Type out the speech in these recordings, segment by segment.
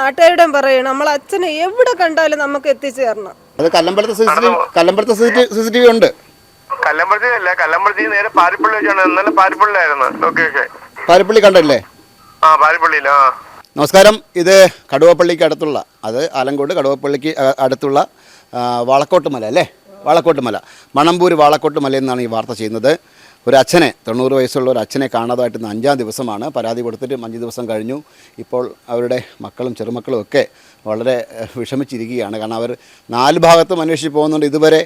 നാട്ടുകാരുടെയും പറയണം. നമ്മൾ അച്ഛനെ എവിടെ കണ്ടാലും നമുക്ക് എത്തിച്ചേരണം. അത് കല്ലമ്പലത്തെ സിസിടിവി ടി കല്ലമ്പലത്തെ സി സി ടി വി ഉണ്ട്. കല്ലമ്പലത്തി അല്ല നേരെ പാരിപ്പള്ളി വെച്ചാണ്. ഇന്നലെ പാരിപ്പള്ളിയായിരുന്നു ലൊക്കേഷൻ പാരിപ്പള്ളി കണ്ടല്ലേ? ആ പാരിപ്പള്ളിയിൽ ആ. നമസ്കാരം. ഇത് കടുവപ്പള്ളിക്ക് അടുത്തുള്ള അത് ആലങ്കോട് കടുവപ്പള്ളിക്ക് അടുത്തുള്ള വാളക്കോട്ട് മല അല്ലേ? വാളക്കോട്ട് മല മണമ്പൂർ വാളക്കോട്ട് മല എന്നാണ് ഈ വാർത്ത ചെയ്യുന്നത്. ഒരു അച്ഛനെ തൊണ്ണൂറ് വയസ്സുള്ള ഒരു അച്ഛനെ കാണാതായിട്ട് ഇന്ന് അഞ്ചാം ദിവസമാണ്. പരാതി കൊടുത്തിട്ട് അഞ്ച് ദിവസം കഴിഞ്ഞു. ഇപ്പോൾ അവരുടെ മക്കളും ചെറുമക്കളും ഒക്കെ വളരെ വിഷമിച്ചിരിക്കുകയാണ്. കാരണം അവർ നാല് ഭാഗത്തും അന്വേഷിച്ച് പോകുന്നുണ്ട്. ഇതുവരെ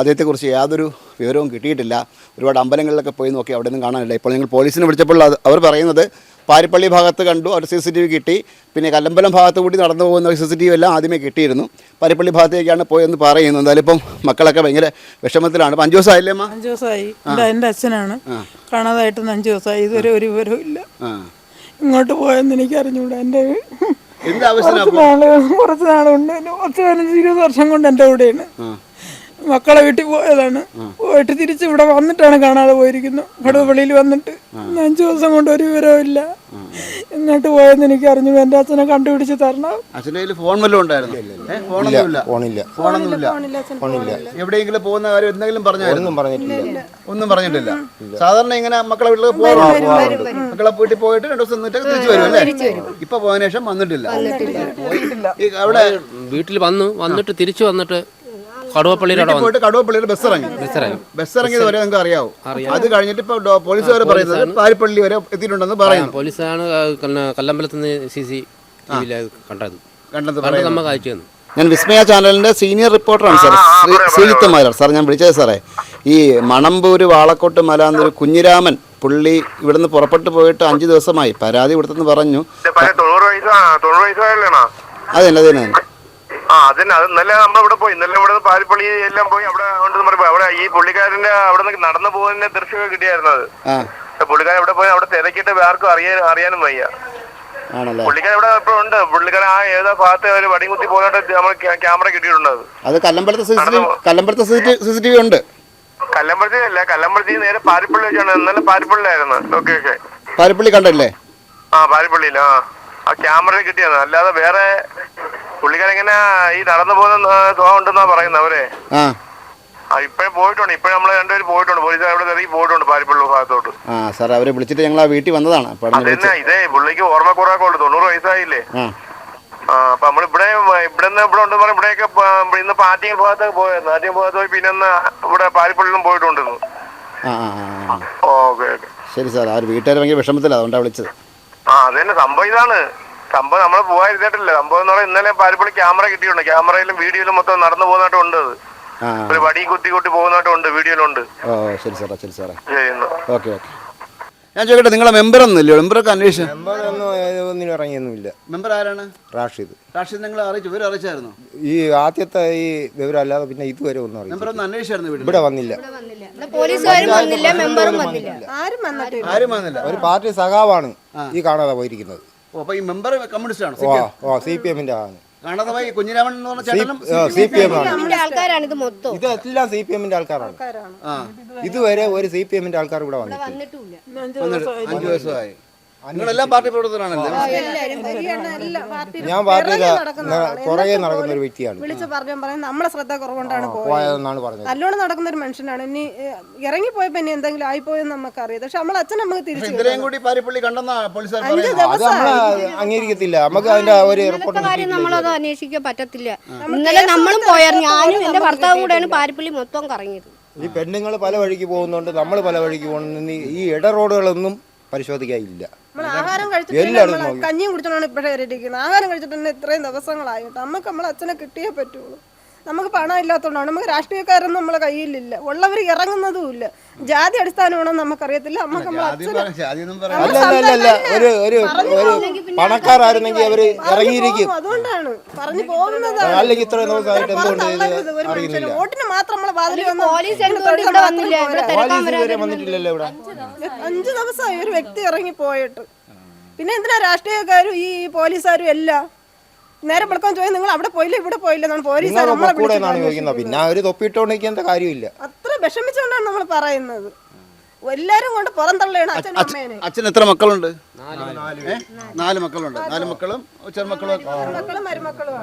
അദ്ദേഹത്തെക്കുറിച്ച് യാതൊരു വിവരവും കിട്ടിയിട്ടില്ല. ഒരുപാട് അമ്പലങ്ങളിലൊക്കെ പോയി നോക്കി അവിടെ നിന്നും കാണാനില്ല. ഇപ്പോൾ നിങ്ങൾ പോലീസിനെ വിളിച്ചപ്പോൾ അവർ പറയുന്നത് പാരിപ്പള്ളി ഭാഗത്ത് കണ്ടു അവർ സി സി ടി വി കിട്ടി. പിന്നെ കല്ലമ്പലം ഭാഗത്ത് കൂടി നടന്നു പോകുന്ന സി സി ടി വി എല്ലാം ആദ്യമേ കിട്ടിയിരുന്നു. പാരിപ്പള്ളി ഭാഗത്തേക്കാണ് പോയെന്ന് പറയുന്നു എന്തായാലും ഇപ്പം മക്കളൊക്കെ ഭയങ്കര വിഷമത്തിലാണ്. അഞ്ചു ദിവസമായില്ലേ അമ്മ? അഞ്ചു ദിവസമായി. എന്റെ അച്ഛനാണ്. കാണാതായിട്ട് അഞ്ചു ദിവസമായി. ഇതുവരെ ഒരു വിവരവും ഇല്ല ഇങ്ങോട്ട് പോയെന്ന് എനിക്ക് അറിഞ്ഞൂടാ എന്റെ കുറച്ച് നാൾ കുറച്ച് നാളുണ്ട്. പത്ത് പതിനഞ്ച് ഇരുപത് വർഷം കൊണ്ട് എന്റെ കൂടെയാണ്. മക്കളെ വീട്ടിൽ പോയതാണ്. പോയിട്ട് തിരിച്ച് ഇവിടെ വന്നിട്ടാണ് കാണാതെ പോയിരിക്കുന്നത്. കടുവപ്പള്ളിയിൽ വന്നിട്ട്. അഞ്ചു ദിവസം കൊണ്ട് ഒരു വിവരവുമില്ല എന്നിട്ട് പോയെന്ന് എനിക്ക് അറിഞ്ഞു എന്റെ അച്ഛനെ കണ്ടുപിടിച്ച് തരണം. അച്ഛന്റെ ഫോൺ വല്ലതും ഉണ്ടായിരുന്നു? എവിടെയെങ്കിലും പോകുന്ന കാര്യം എന്തെങ്കിലും പറഞ്ഞായിരുന്നു? ഒന്നും പറഞ്ഞിട്ടില്ല. ഒന്നും പറഞ്ഞിട്ടില്ല. സാധാരണ ഇങ്ങനെ മക്കളെ വീട്ടിൽ പോകാറുണ്ട്. മക്കളെ വീട്ടിൽ പോയിട്ട് രണ്ടു ദിവസം നിന്നിട്ട് തിരിച്ചു വരും അല്ലേ? ഇപ്പൊ പോയതിനു ശേഷം വന്നിട്ടില്ല. അവിടെ വീട്ടിൽ വന്നു. വന്നിട്ട് തിരിച്ചു വന്നിട്ട് കടുവപ്പള്ളിയുടെ അവിടെ വന്നു പോയിട്ട് കടുവപ്പള്ളിയിൽ ബസ് ഇറങ്ങി. ബസ് ഇറങ്ങിയത് വരെ നിങ്ങൾക്ക് അറിയാവോ? അത് കഴിഞ്ഞിട്ട് ഇപ്പൊ ഡോ- പോലീസുകാർ പറയുന്നത് പാരിപ്പള്ളി വരെ എത്തിയിട്ടുണ്ടെന്ന് പറയുന്നു. പോലീസാണ് കല്ലമ്പലത്ത് നിന്ന് സി സി കണ്ടത്. കണ്ടത് കണ്ട് പറയുന്നു. നമുക്ക് അയച്ചു തന്നു ഞാൻ വിസ്മയ ചാനലിന്റെ സീനിയർ റിപ്പോർട്ടറാണ് സാർ ശ്രീ ശ്രീജിത്ത് മാരാർ സാർ ഞാൻ വിളിച്ചത് സാറേ ഈ മണമ്പൂര് വാളക്കോട്ട് മല എന്നൊരു കുഞ്ഞിരാമൻ പുള്ളി ഇവിടുന്ന് പുറപ്പെട്ടു പോയിട്ട് അഞ്ച് ദിവസമായി പരാതി കൊടുത്തെന്ന് പറഞ്ഞു. ഇത് പല തൊണ്ണൂറ് വയസ്സാ തൊണ്ണൂറ് വയസ്സായല്ലേണോ? അതെന്നെ അതെന്നെ. ആ അതന്നെ. അത് ഇന്നലെ നമ്മൾ ഇവിടെ പോയി. ഇന്നലെ ഇവിടെ പാരിപ്പള്ളി എല്ലാം പോയി. അവിടെ ഉണ്ടെന്ന് പറയുമ്പോ അവിടെ ഈ പുള്ളിക്കാരന്റെ അവിടെ നിന്ന് നടന്നു പോകുന്ന ദൃശ്യമൊക്കെ കിട്ടിയായിരുന്നത് ആ. പുള്ളിക്കാരൻ ഇവിടെ പോയി? അവിടെ തിരക്കിട്ട് ആർക്കും അറിയാൻ അറിയാനും വയ്യ. ആണല്ലേ? പുള്ളിക്കാരൻ ഇവിടെ ഇപ്പൊ ഉണ്ട്. പുള്ളിക്കാരൻ ആ ഏതാ ഭാഗത്ത് ഒരു വടി കുത്തി പോകുന്നതായിട്ട് നമ്മൾ ക്യാമറ കിട്ടിയിട്ടുണ്ട് അത്. അത് കല്ലമ്പലത്തെ സി സി ടി വി കല്ലമ്പലത്തെ സി സി ടി വി ഉണ്ട് അല്ല. കല്ലമ്പലത്തി നേരെ പാരിപ്പള്ളി വെച്ചാണ്. ഇന്നലെ പാരിപ്പള്ളിയായിരുന്നു ലൊക്കേഷൻ പാരിപ്പള്ളി കണ്ടല്ലേ? ആ പാരിപ്പള്ളിയിൽ ആ. ആ ക്യാമറ കിട്ടിയത് അല്ലാതെ വേറെ പുള്ളിക്കാരൻ ഇങ്ങനെ ഈ നടന്നു പോകുന്ന സുഖമുണ്ടെന്നാ ഉണ്ടെന്നാ പറയുന്നത് അവരെ? ആ. ഇപ്പഴും പോയിട്ടുണ്ട്. ഇപ്പഴും നമ്മൾ രണ്ടുപേരും പോയിട്ടുണ്ട്. പോലീസ് അവിടെ ഇറങ്ങി പോയിട്ടുണ്ട് പാരിപ്പള്ളി ഭാഗത്തോട്ട്. ആ സാർ അവരെ വിളിച്ചിട്ട് ഞങ്ങൾ ആ വീട്ടിൽ വന്നതാണ്. അപ്പോൾ അവിടെ നിന്ന് അതന്നെ ഇതേ പുള്ളിക്ക് ഓർമ്മ കുറവൊക്കെ ഉള്ളു തൊണ്ണൂറ് വയസ്സായില്ലേ? ആ. ആ അപ്പൊ നമ്മൾ ഇവിടെ ഇവിടെ നിന്ന് ഇവിടെ ഉണ്ടെന്ന് പറഞ്ഞ ഇവിടെയൊക്കെ പ- ഇന്ന് പാറ്റിയം ഭാഗത്തൊക്കെ പോയായിരുന്നു ആദ്യം ഭാഗത്ത് പോയി പിന്നെ ഒന്ന് ഇവിടെ പാരിപ്പള്ളിയിലും പോയിട്ടുണ്ടെന്ന് ആ ആ ആ, ആ. Okay okay. ശരി സാർ ആ ഒരു വീട്ടുകാർ ഭയങ്കര വിഷമത്തിലാണ് അതുകൊണ്ടാണ് വിളിച്ചത്. ആ അതന്നെ സംഭവം ഇതാണ്. സംഭവം നമ്മൾ പോകാതിരുന്നിട്ടില്ല സംഭവം എന്ന് പറഞ്ഞാൽ ഇന്നലെ പാരിപ്പള്ളി ക്യാമറ കിട്ടിയിട്ടുണ്ട്. ക്യാമറയിലും വീഡിയോയിലും മൊത്തം നടന്നു പോകുന്നതായിട്ട് ഉണ്ട് അത്. ഒരു വടി കുത്തി കുത്തി പോകുന്നതായിട്ടുണ്ട് വീഡിയോയിലുണ്ട്. ഓ ശരി സാറേ ശരി സാറേ. ചെയ്യുന്നു. Okay okay. ഞാൻ ചോദിക്കട്ടെ നിങ്ങളെ മെമ്പർ ഒന്നുമില്ലയോ? മെമ്പറൊക്കെ അന്വേഷിച്ചു മെമ്പറൊന്നും ഒന്നിനും ഇറങ്ങിയൊന്നുമില്ല. മെമ്പർ ആരാണ്? റാഷിദ്. റാഷിദ് നിങ്ങൾ അറിയിച്ചു. ഇവർ അറിയിച്ചായിരുന്നു? ഈ ആദ്യത്തെ ഈ വിവരം അല്ലാതെ പിന്നെ ഇതുവരെ ഒന്നും അറിയില്ല മെമ്പർ ഒന്ന് അന്വേഷിച്ചായിരുന്നു ഇവിടെ വന്നില്ല. ഇവിടെ പോലീസുകാരും വന്നില്ല മെമ്പറും വന്നില്ല. ആരും വന്നിട്ടില്ല. ആരും വന്നില്ല. ഒരു പാർട്ടി സഖാവാണ് ഈ കാണാതെ പോയിരിക്കുന്നത്. ഓ അപ്പൊ ഈ മെമ്പർ കമ്മ്യൂണിസ്റ്റ് ആണ്. ഓ ഓ സി പി എമ്മിന്റെ ആണ്. കാണാതെ പോയി കുഞ്ഞിരാമൻ എന്ന് പറഞ്ഞ ചേട്ടനും സി പി എം ആൾക്കാരാണ് ഇത് മൊത്തം. ഇതെല്ലാം സി പി എമ്മിന്റെ ആൾക്കാരാണ്. ഇതുവരെ ഒരു സി പി എമ്മിന്റെ ആൾക്കാർ ഇവിടെ വന്നിട്ടില്ല. അഞ്ചു ദിവസമായി. നിങ്ങളെല്ലാം പാർട്ടി പ്രവർത്തകരാണല്ലേ എല്ലാം പാർട്ടിയിൽ ഞാൻ. പുറകെ എന്നിട്ട് നടക്കുന്ന ഒരു വ്യക്തിയാണ്. വിളിച്ച് പറഞ്ഞു പറയും നമ്മളെ ശ്രദ്ധ കുറവുകൊണ്ടാണ് പോയത്. പോയതെന്നാണ് പറഞ്ഞത്. നല്ലോണം നടക്കുന്ന ഒരു മനുഷ്യനാണ്. ഇനി ഇറങ്ങി പോയപ്പോ ഇനി എന്തെങ്കിലും ആയിപ്പോയെന്ന് നമുക്കറിയാം. പക്ഷെ നമ്മളെ അച്ഛൻ നമുക്ക് തിരിച്ചു ഇത്രയും കൂടി പാരിപ്പള്ളി കണ്ടെന്നാ പോലീസുകാർ അഞ്ച് പറയുന്നത്. അത് നമ്മൾ അംഗീകരിക്കത്തില്ല. നമുക്ക് അതിന്റെ ഒരു റിപ്പോർട്ട് കാര്യം നമ്മളത് അന്വേഷിക്കാൻ പറ്റത്തില്ല. ഇന്നലെ നമ്മളും പോയ ഞാനും എന്റെ ഭർത്താവും കൂടെയാണ് പാരിപ്പള്ളി മൊത്തം കറങ്ങിയത്. ഈ പെണ്ണുങ്ങൾ പല വഴിക്ക് പോകുന്നുണ്ട്. നമ്മൾ പല വഴിക്ക് പോകുന്നുണ്ട്. ഈ ഇട റോഡുകളൊന്നും പരിശോധിക്കാനില്ല. നമ്മൾ ആഹാരം കഴിച്ചിട്ട്. കഞ്ഞിയും കുടിച്ചോണ്ടാണ് ഇപ്പോഴേ ഇരിക്കുന്നത് ആഹാരം കഴിച്ചിട്ട് തന്നെ ഇത്രയും ദിവസങ്ങളായിട്ട് നമുക്ക് നമ്മളെ അച്ഛനെ കിട്ടിയേ പറ്റുള്ളൂ. നമുക്ക് പണം ഇല്ലാത്തതുകൊണ്ടാണ് നമുക്ക് രാഷ്ട്രീയക്കാരൊന്നും നമ്മളെ കയ്യിലില്ല. ഉള്ളവർ ഇറങ്ങുന്നതും ഇല്ല ജാതി അടിസ്ഥാനമാണെന്ന് നമുക്കറിയത്തില്ല നമുക്ക് ഒരു ഒരു പണക്കാരായിരുന്നെങ്കിൽ അവർ ഇറങ്ങിയിരിക്കും. അതുകൊണ്ടാണ്. പറഞ്ഞു പോകുന്നതാണ്. അല്ലെങ്കിൽ ദിവസമായിട്ട് വോട്ടിന് മാത്രം നമ്മളെ വാതിൽ അഞ്ചു ദിവസമായി ഒരു വ്യക്തി ഇറങ്ങി പോയിട്ട് പിന്നെ എന്തിനാ രാഷ്ട്രീയക്കാരും ഈ പോലീസുകാരും എല്ലാം നേരെ വിളിക്കാൻ ചോദിച്ചാൽ നിങ്ങൾ അവിടെ പോയില്ല ഇവിടെ പോയില്ല എന്നാണ് പോലീസ് നമ്മളെ കൂടെ എന്നാണ് വിളിച്ചിട്ട് ചോദിക്കുന്നത്? പിന്നെ ഒരു തൊപ്പിട്ടോണ്ടിരിക്കാൻ കാര്യമില്ല. അത്ര വിഷമിച്ചുകൊണ്ടാണ് നമ്മൾ പറയുന്നത്. എല്ലാരും കൊണ്ട് പുറന്തള്ളയാണ് അച്ഛനും അമ്മേനെ അച്ഛൻ എത്ര മക്കളുണ്ട്? നാല് മക്കളുണ്ട് നാല് മക്കളും ചെറുമക്കളും മക്കളും മരുമക്കളും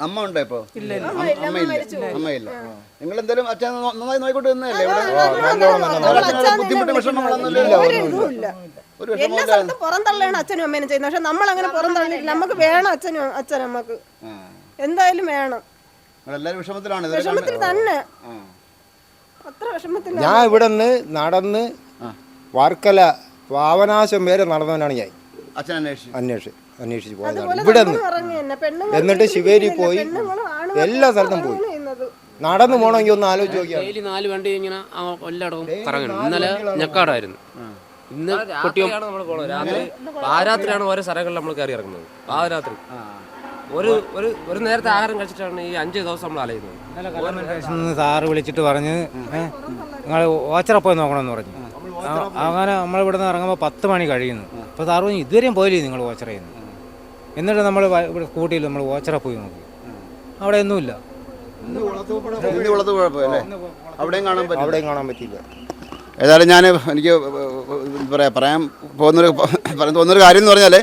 അമ്മ ഉണ്ടോ ഇപ്പൊ അമ്മയില്ല അമ്മയില്ല നിങ്ങൾ എന്തായാലും അച്ഛൻ നന്നായി നോയിക്കൊണ്ട് നിന്നല്ലേ ഇവിടെ ബുദ്ധിമുട്ട് വിഷമങ്ങളൊന്നുമില്ല ഒരു എല്ലാ സ്ഥലത്തും പുറന്തള്ളയാണ് അച്ഛനും അമ്മേനും ചെയ്യുന്നത് പക്ഷെ നമ്മൾ അങ്ങനെ പുറന്തള്ളില്ല നമുക്ക് വേണം അച്ഛനും അച്ഛനും നമുക്ക് എന്തായാലും വേണം എല്ലാവരും വിഷമത്തിലാണ് വിഷമത്തിൽ തന്നെ ഞാൻ ഇവിടെ നിന്ന് നടന്ന് വർക്കല പാവനാശം വരെ നടന്നവനാണ് ഞാൻ. അച്ഛൻ അന്വേഷിച്ചു അന്വേഷിച്ച് പോയതാണ്. ഇവിടെ നിന്ന് എന്നിട്ട് ശിവേരി പോയി എല്ലാ സ്ഥലത്തും പോയി. നടന്നു പോകണമെങ്കിൽ ഒന്ന് ആലോചിച്ച് നോക്കിയാൽ നാല് വണ്ടി ഇങ്ങനെ എല്ലായിടവും കറങ്ങണം ഇന്നലെ ഞെക്കാടായിരുന്നു. ഇന്ന് കുട്ടിയും നമ്മൾ പോകുന്നത് രാത്രി പാരാത്രിയാണ് ഓരോ സ്ഥലങ്ങളിൽ നമ്മൾ കയറി ഇറങ്ങുന്നത്. പാതിരാത്രി ഒരു ഒരു ഒരു നേരത്തെ ആഹാരം കഴിച്ചിട്ടാണ് ഈ അഞ്ച് ദിവസം നമ്മൾ അലയുന്നത്. സാറ് വിളിച്ചിട്ട് പറഞ്ഞ് നിങ്ങൾ ഓച്ചറ പോയി നോക്കണമെന്ന് പറഞ്ഞു. അങ്ങനെ നമ്മൾ ഇവിടെ നിന്ന് ഇറങ്ങുമ്പോൾ പത്ത് മണി കഴിയുന്നു. അപ്പോൾ സാറ് പറഞ്ഞു ഇതുവരെയും പോയില്ലേ നിങ്ങൾ ഓച്ചറ ചെയ്യുന്നു എന്നിട്ട് നമ്മൾ ഇവിടെ സ്കൂട്ടിയിൽ നമ്മൾ ഓച്ചറ പോയി നോക്കി. അവിടെ ഒന്നുമില്ല. അവിടെയും കാണാൻ പറ്റും അവിടെയും കാണാൻ പറ്റിയില്ല. ഏതായാലും ഞാൻ എനിക്ക് പറയാം പറയാം പറയാൻ പോകുന്നൊരു പറയാൻ തോന്നുന്നൊരു കാര്യം എന്ന് പറഞ്ഞാൽ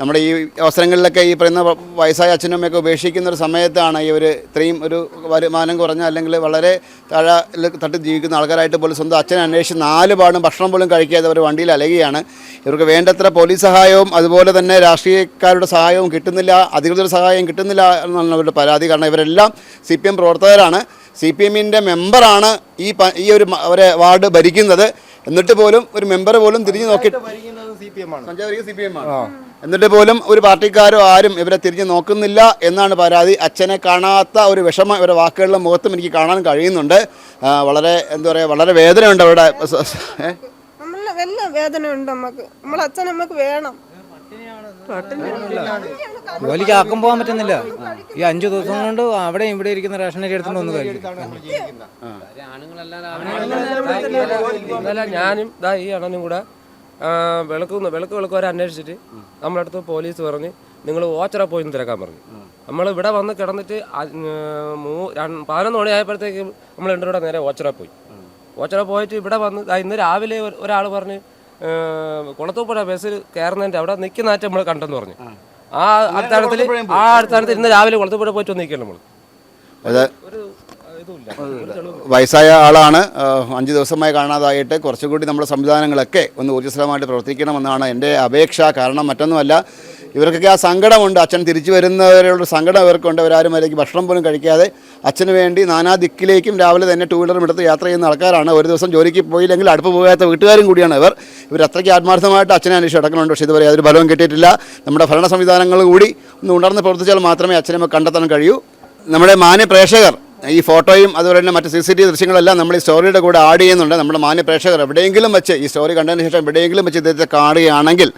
നമ്മുടെ ഈ അവസരങ്ങളിലൊക്കെ ഈ പറയുന്ന വയസ്സായ അച്ഛനും അമ്മയൊക്കെ ഉപേക്ഷിക്കുന്ന ഒരു സമയത്താണ് ഇവർ ഇത്രയും ഒരു വരുമാനം കുറഞ്ഞ അല്ലെങ്കിൽ വളരെ താഴെ തട്ടി ജീവിക്കുന്ന ആൾക്കാരായിട്ട് പോലും സ്വന്തം അച്ഛനെ അന്വേഷിച്ച് നാല് പാടും ഭക്ഷണം പോലും കഴിക്കാതെ അവർ വണ്ടിയിൽ അലയുകയാണ്. ഇവർക്ക് വേണ്ടത്ര പോലീസ് സഹായവും അതുപോലെ തന്നെ രാഷ്ട്രീയക്കാരുടെ സഹായവും കിട്ടുന്നില്ല അധികൃതരുടെ സഹായം കിട്ടുന്നില്ല എന്നുള്ള അവരുടെ പരാതി. കാരണം ഇവരെല്ലാം സി പി എം പ്രവർത്തകരാണ്. സി പി എമ്മിന്റെ മെമ്പറാണ് ഈ ഈ ഒരു അവരെ വാർഡ് ഭരിക്കുന്നത്. എന്നിട്ട് പോലും ഒരു മെമ്പർ പോലും തിരിഞ്ഞു നോക്കി സി പി എം ആണ് സി പി എം ആണ് എന്നിട്ട് പോലും ഒരു പാർട്ടിക്കാരോ ആരും ഇവരെ തിരിഞ്ഞു നോക്കുന്നില്ല എന്നാണ് പരാതി അച്ഛനെ കാണാത്ത ഒരു വിഷമം ഇവരുടെ വാക്കുകളിലും മുഖത്തും എനിക്ക് കാണാൻ കഴിയുന്നുണ്ട് വളരെ എന്താ പറയുക വളരെ വേദനയുണ്ട് അവരുടെ സ- സ- ഏ? വേദന ഉണ്ട് നമുക്ക് നമ്മളെ അച്ഛൻ നമുക്ക് വേണം ജോലിക്ക് ആക്കം പോകാൻ പറ്റുന്നില്ല ഈ അഞ്ചു ദിവസം കൊണ്ട് അവിടെ ഇവിടെ ഇരിക്കുന്ന റേഷനരി എടുത്തുകൊണ്ട് ഒന്ന് കഴിക്കും ഞാനും ദാ ഈ അണനും കൂടെ വിളക്ക് വിളക്ക് വിളക്ക് വരെ അന്വേഷിച്ചിട്ട് നമ്മുടെ അടുത്ത് പോലീസ് പറഞ്ഞ് നിങ്ങൾ വാച്ചറ പോയിന്ന് തിരക്കാൻ പറഞ്ഞു. നമ്മൾ ഇവിടെ വന്ന് കിടന്നിട്ട് മൂ പതിനൊന്ന് മണി ആയപ്പോഴത്തേക്കും നമ്മൾ രണ്ടും കൂടെ നേരെ വാച്ചറ പോയി. വാച്ചറ പോയിട്ട് ഇവിടെ വന്ന് ഇന്ന് രാവിലെ ഒരാൾ പറഞ്ഞ് കുളത്തൂപ്പുഴ ബസ്സിൽ കയറുന്നതിന്റെ അവിടെ നിൽക്കുന്നതായിട്ട് നമ്മൾ കണ്ടെന്ന് പറഞ്ഞു. ആ അടിസ്ഥാനത്തിൽ ആ അടിസ്ഥാനത്തിൽ ഇന്ന് രാവിലെ കുളത്തൂപ്പുഴ പോയിട്ട് വന്ന് നമ്മൾ അത്. ഒരു വയസ്സായ ആളാണ്. അഞ്ച് ദിവസമായി കാണാതായിട്ട് കുറച്ചുകൂടി നമ്മുടെ സംവിധാനങ്ങളൊക്കെ ഒന്ന് ഊർജസ്വലമായിട്ട് പ്രവർത്തിക്കണമെന്നാണ് എന്റെ അപേക്ഷ. കാരണം മറ്റൊന്നുമല്ല ഇവർക്കൊക്കെ ആ സങ്കടമുണ്ട്. അച്ഛൻ തിരിച്ചു വരുന്നവരോട് സങ്കടം ഇവർക്കുണ്ട് അവരാരും അതിലേക്ക് ഭക്ഷണം പോലും കഴിക്കാതെ അച്ഛന് വേണ്ടി നാനാ ദിക്കിലേക്കും രാവിലെ തന്നെ ടൂ വീലറും എടുത്ത് യാത്ര ചെയ്യുന്ന ആൾക്കാരാണ്. ഒരു ദിവസം ജോലിക്ക് പോയില്ലെങ്കിൽ അടുപ്പ് പോകാത്ത വീട്ടുകാരും കൂടിയാണ് ഇവർ. ഇവർ അത്രയ്ക്ക് ആത്മാർത്ഥമായിട്ട് അച്ഛനെ അന്വേഷിച്ച് നടക്കുന്നുണ്ട്. പക്ഷേ ഇതുവരെ യാതൊരു ഫലവും കിട്ടിയിട്ടില്ല. നമ്മുടെ ഭരണ സംവിധാനങ്ങൾ കൂടി ഒന്ന് ഉണർന്ന് പ്രവർത്തിച്ചാൽ മാത്രമേ അച്ഛനെ കണ്ടെത്താൻ കഴിയൂ. നമ്മുടെ മാന്യ പ്രേക്ഷകർ ഈ ഫോട്ടോയും അതുപോലെ തന്നെ മറ്റ് സി സി ടി വി ദൃശ്യങ്ങളെല്ലാം നമ്മൾ ഈ സ്റ്റോറിയുടെ കൂടെ ആഡ് ചെയ്യുന്നുണ്ട്. നമ്മുടെ മാന്യ പ്രേക്ഷകർ എവിടെയെങ്കിലും വെച്ച് ഈ സ്റ്റോറി കണ്ടതിന് ശേഷം എവിടെയെങ്കിലും വെച്ച് ഇദ്ദേഹത്തെ കാണുകയാണെങ്കിൽ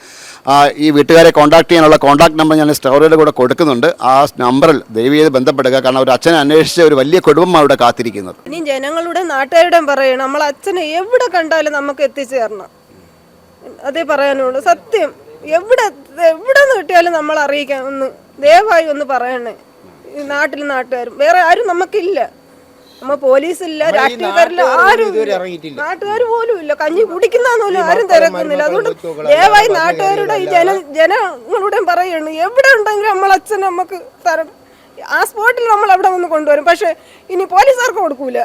ഈ വീട്ടുകാരെ കോൺടാക്ട് ചെയ്യാനുള്ള കോൺടാക്ട് നമ്പർ ഞാൻ സ്റ്റോറിയുടെ കൂടെ കൊടുക്കുന്നുണ്ട്. ആ നമ്പറിൽ ദയവ് ചെയ്ത് ബന്ധപ്പെടുക. കാരണം ഒരു അച്ഛനെ അന്വേഷിച്ച ഒരു വലിയ കുടുംബം അവിടെ കാത്തിരിക്കുന്നത്. ഇനി ജനങ്ങളുടെ നാട്ടുകാരുടെയും പറയണം. നമ്മൾ അച്ഛനെ എവിടെ കണ്ടാലും നമുക്ക് എത്തിച്ചേരണം. അതേ പറയാനുള്ളൂ. സത്യം. എവിടെ എവിടെ നിന്ന് കിട്ടിയാലും നമ്മൾ അറിയിക്കാം ഒന്ന് ദയവായി ഒന്ന് പറയണേ. നാട്ടിൽ നാട്ടുകാരും. വേറെ ആരും നമുക്കില്ല. നമ്മ പോലീസില്ല രാഷ്ട്രീയക്കാരില്ല ആരും. നാട്ടുകാർ പോലും ഇല്ല. കഞ്ഞി കുടിക്കുന്ന പോലും ആരും തിരക്കുന്നില്ല അതുകൊണ്ട് ദയവായി നാട്ടുകാരുടെ ഈ ജന ജനങ്ങളുടെയും പറയുന്നു എവിടെ ഉണ്ടെങ്കിലും നമ്മൾ അച്ഛൻ നമുക്ക് തരണം ആ സ്പോട്ടിൽ നമ്മൾ അവിടെ വന്ന് കൊണ്ടുവരും. പക്ഷെ ഇനി പോലീസുകാർക്ക് കൊടുക്കൂല.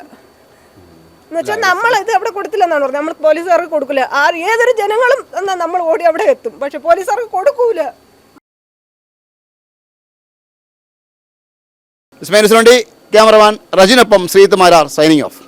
എന്നുവെച്ചാൽ നമ്മൾ ഇത് അവിടെ കൊടുത്തില്ലെന്നാണ് പറഞ്ഞത്. നമ്മൾ പോലീസുകാർക്ക് കൊടുക്കില്ല ആ ഏതൊരു ജനങ്ങളും എന്നാ നമ്മൾ ഓടി അവിടെ എത്തും. പക്ഷെ പോലീസുകാർക്ക് കൊടുക്കൂല. ഇസ്മായിൽ ക്യാമറമാൻ റജിനൊപ്പം ശ്രീകുമാരാർ സൈനിങ് ഓഫ്.